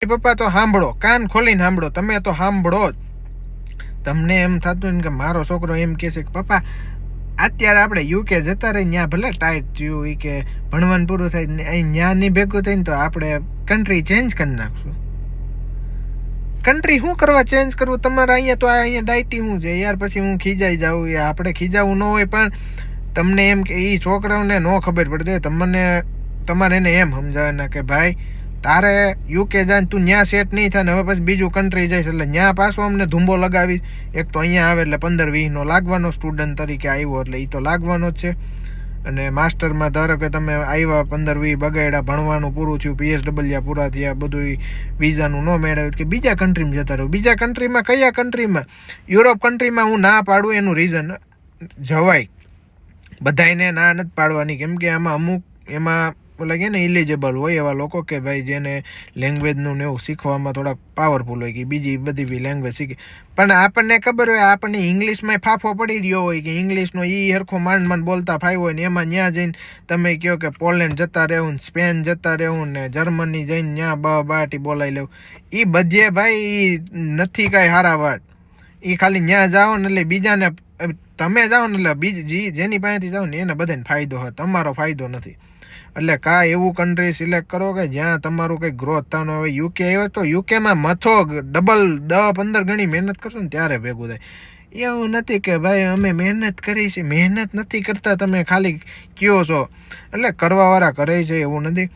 એ પપ્પા તો સાંભળો, કાન ખોલીને સાંભળો, તમે તો સાંભળો જ. તમને એમ થતું ને કે મારો છોકરો એમ કહે છે કે, પપ્પા, અત્યારે આપણે યુકે જતા રહી ત્યાં ભલે ટાઈટ થયું એ કે ભણવાનું પૂરું થાય ને અહીં ત્યાં નહીં ભેગું થઈને તો આપણે કન્ટ્રી ચેન્જ કરી નાખશું. કન્ટ્રી શું કરવા ચેન્જ કરવું? તમારે અહીંયા તો અહીંયા ડાયટી શું છે? યાર પછી હું ખીજાઈ જાઉં આપણે ખીજાવું ન હોય પણ તમને એમ કે એ છોકરાઓને ન ખબર પડતી તમને, તમારે એને એમ સમજાવવાના કે, ભાઈ તારે યુકે જાય તું ત્યાં સેટ નહીં થાય ને હવે પછી બીજું કન્ટ્રી જઈશ એટલે ત્યાં પાછો અમને ધૂંબો લગાવી એક તો અહીંયા આવે એટલે પંદર વીસનો લાગવાનો સ્ટુડન્ટ તરીકે આવ્યો એટલે એ તો લાગવાનો જ છે. અને માસ્ટરમાં ધારો કે તમે આવ્યા પંદર વીસ બગાડ્યા, ભણવાનું પૂરું થયું પીએસડબલ્યા પૂરા થયા, બધું વિઝાનું ન મેળવ્યું કે બીજા કન્ટ્રીમાં જતા રહ્યું. બીજા કન્ટ્રીમાં કયા કન્ટ્રીમાં યુરોપ કન્ટ્રીમાં હું ના પાડું એનું રીઝન જવાય. બધાયને ના નથી પાડવાની. કેમ કે આમાં અમુક એમાં ઓલા કે ને ઇલિજિબલ હોય એવા લોકો કે ભાઈ જેને લેંગ્વેજનું ને એવું શીખવામાં થોડાક પાવરફુલ હોય કે બીજી બધી બી લેંગ્વેજ શીખે. પણ આપણને ખબર હોય, આપણને ઇંગ્લિશમાં ફાફો પડી રહ્યો હોય કે ઇંગ્લિશનો એ હરખો માંડ માંડ બોલતા ફાવ્યો હોય ને એમાં ત્યાં જઈને તમે કહો કે પોલેન્ડ જતા રહેવું ને સ્પેન જતા રહેવું ને જર્મની જઈને ત્યાં બ બાટી બોલાવી લેવું. એ બધે ભાઈ નથી કાંઈ હારા વાત. એ ખાલી ત્યાં જાઓ ને એટલે બીજાને તમે જાઓ ને એટલે બીજી જેની પાસેથી જાઓ ને એને બધાને ફાયદો હોય. તમારો ફાયદો નથી. એટલે કા એવું કન્ટ્રી સિલેક્ટ કરો કે જ્યાં તમારું કંઈક ગ્રોથ થવાનું હવે યુકે આવ્યો તો યુકેમાં મથો ડબલ દસ પંદર ગણી મહેનત કરશો ને ત્યારે ભેગું થાય. એવું નથી કે ભાઈ અમે મહેનત કરી છે. મહેનત નથી કરતા તમે ખાલી કયો છો. એટલે કરવાવાળા કરે છે એવું નથી.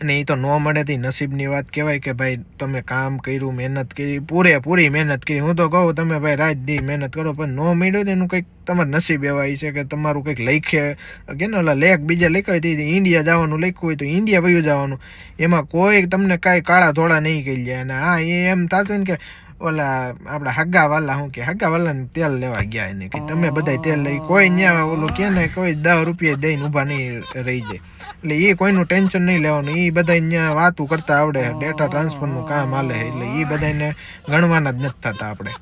અને એ તો ન મળેથી નસીબની વાત કહેવાય કે ભાઈ, તમે કામ કર્યું, મહેનત કરી, પૂરેપૂરી મહેનત કરી. હું તો કહું, તમે ભાઈ રાત દી મહેનત કરો, પણ ન મળ્યું તો એનું કંઈક તમારું નસીબ એવા છે કે તમારું કંઈક લખે કે ને, ઓલા લેખ બીજા હોય તો ઇન્ડિયા જવાનું લખ્યું હોય તો ઇન્ડિયા વયું જવાનું. એમાં કોઈ તમને કાંઈ કાળા ધોળા નહીં કહી જાય અને હા, એ એમ થતું ને કે ઓલા આપણા હગ્ગા વાલા શું કે હગ્ગા વાલાને તેલ લેવા ગયા એને કે તમે બધા તેલ લઈ, કોઈ ત્યાં ઓલું કે ને કોઈ દસ રૂપિયા દઈને ઊભા નહીં રહી જાય. એટલે એ કોઈનું ટેન્શન નહીં લેવાનું એ બધા ત્યાં વાતું કરતા આવડે, ડેટા ટ્રાન્સફરનું કામ હાલે, એટલે એ બધાને ગણવાના જ નથી થતા આપણે